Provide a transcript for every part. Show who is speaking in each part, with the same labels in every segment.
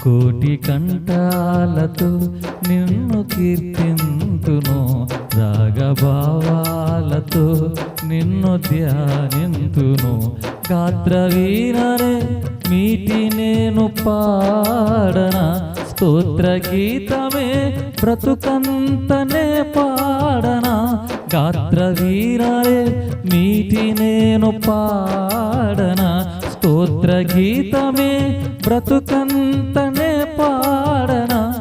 Speaker 1: కోటి కంఠాలతో నిన్ను కీర్తింతును. రాగభావాలతో నిన్ను ధ్యానింతును. గాత్రవీరరే మీటి నేను పాడన. స్తోత్ర గీతమే బ్రతుకంతనే పాడన. గాత్రవీరరే మీటి నేను పాడనా. స్తోత్ర గీతమే బ్రతుకంతనే పాడన?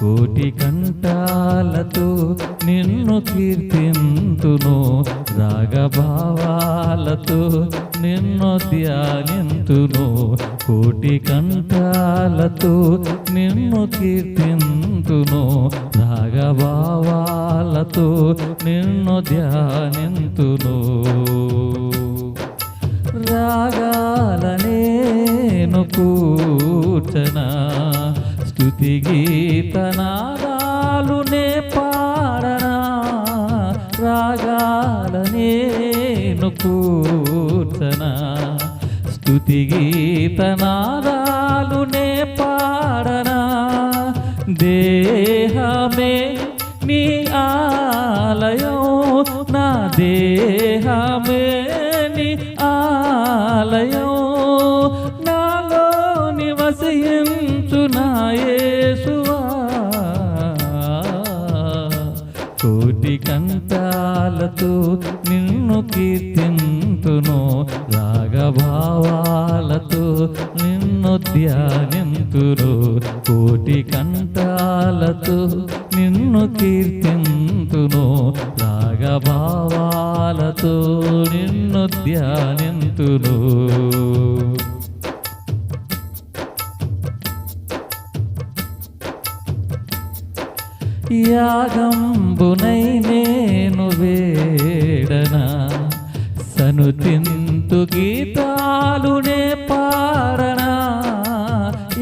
Speaker 1: కోటి కంఠాలతో నిన్ను కీర్తింతును. రాగభావాలతో నిన్ను ధ్యానింతును. కోటి కంఠాలతో నిన్ను కీర్తింతును. రాగభావాలతో నిన్ను ధ్యానింతును. కూర్చన స్థుతి గీతనాదాలు నే పాడనా రాగాలనేను కూర్చన స్థుతి గీతనాదాలు నే పాడనా దేహమే నీ ఆలయం నా దేహమే కంఠాలతో నిన్ను కీర్తింతును రాగభావాలతో నిన్ను ధ్యానింతును కోటి కంఠాలతో నిన్ను కీర్తింతును రాగభావాలతో నిన్ను ధ్యానింతును. యాగంబునై నేను వేడనా సనుతింతు గీతాలునే పాడనా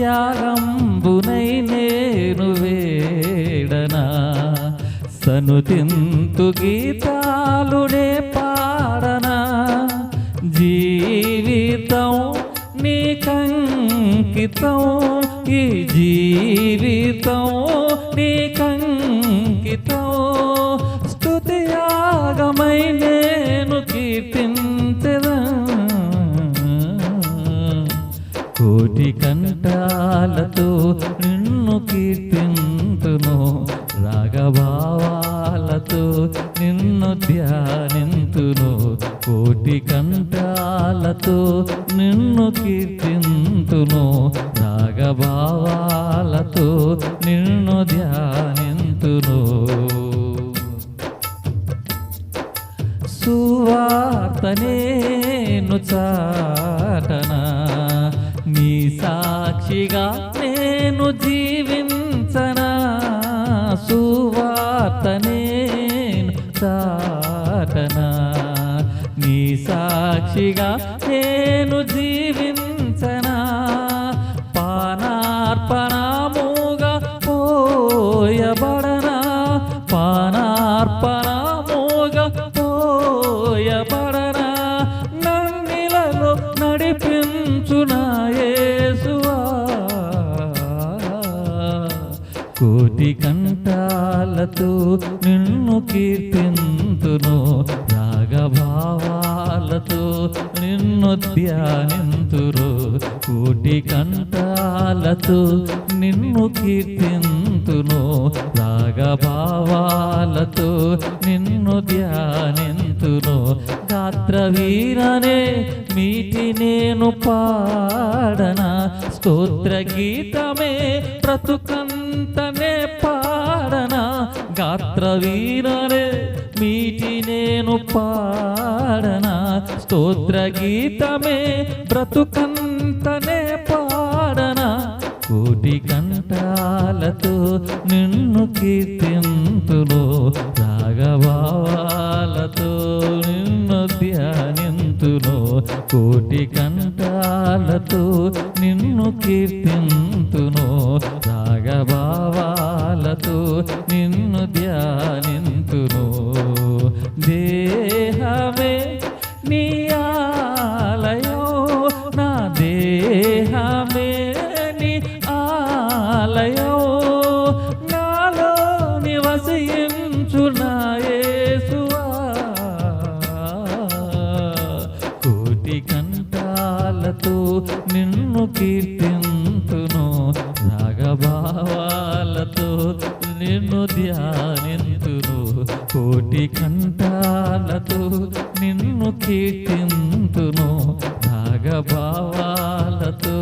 Speaker 1: యాగంబునై నేను వేడనా సనుతింతు గీతాలునే పాడనా జీవితం నీకంకితం ఈ జీవితం నీక కోటి కంఠాలతో నిన్ను కీర్తింతును. రాగభావాలతో నిన్ను ధ్యానింతును. కోటి కంఠాలతో నిన్ను కీర్తింతును. రాగభావాలతో నిన్ను ధ్యానింతును. సువార్త చా సాక్షిగా నేను జీవించనా? సువార్త నేను చాటనా? నీ సాక్షిగా నేను జీవించనా? పానార్పణముగా పోయబడనా? పానార్పణ కోటి కంఠాలతో నిన్ను కీర్తింతును. రాగభావాలతో నిన్ను ధ్యానింతురు. కోటి కంఠాలతో నిన్ను కీర్తింతును. రాగభావాలతో నిన్ను ధ్యానింతును. గాత్రవీరనే మీటి నేను పాడన. స్తోత్ర గీతమే బ్రతుకంతనే పాడన గాత్ర వీరనే మీటి నేను పాడన. స్తోత్ర గీతమే బ్రతుకంతనే పాడన. కోటి కంఠాలతో నిన్ను కీర్తింతులో కోటి కంఠాలతో నిన్ను కీర్తింతును. రాగభావాలతో నిన్ను ధ్యానింతును. దే నిన్ను కీర్తింతును రాగభావాలతో నిన్ను ధ్యానింతును. కోటి కంఠాలతో నిన్ను కీర్తింతును రాగభావాలతో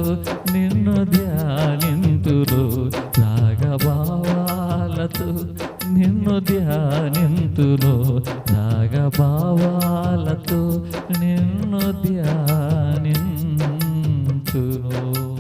Speaker 1: నిన్ను ధ్యానింతును రాగభావాలతో నిన్ను ధ్యానింతును రాగభావాలతో నిన్ను ధ్యానింతు ధ్యానింతును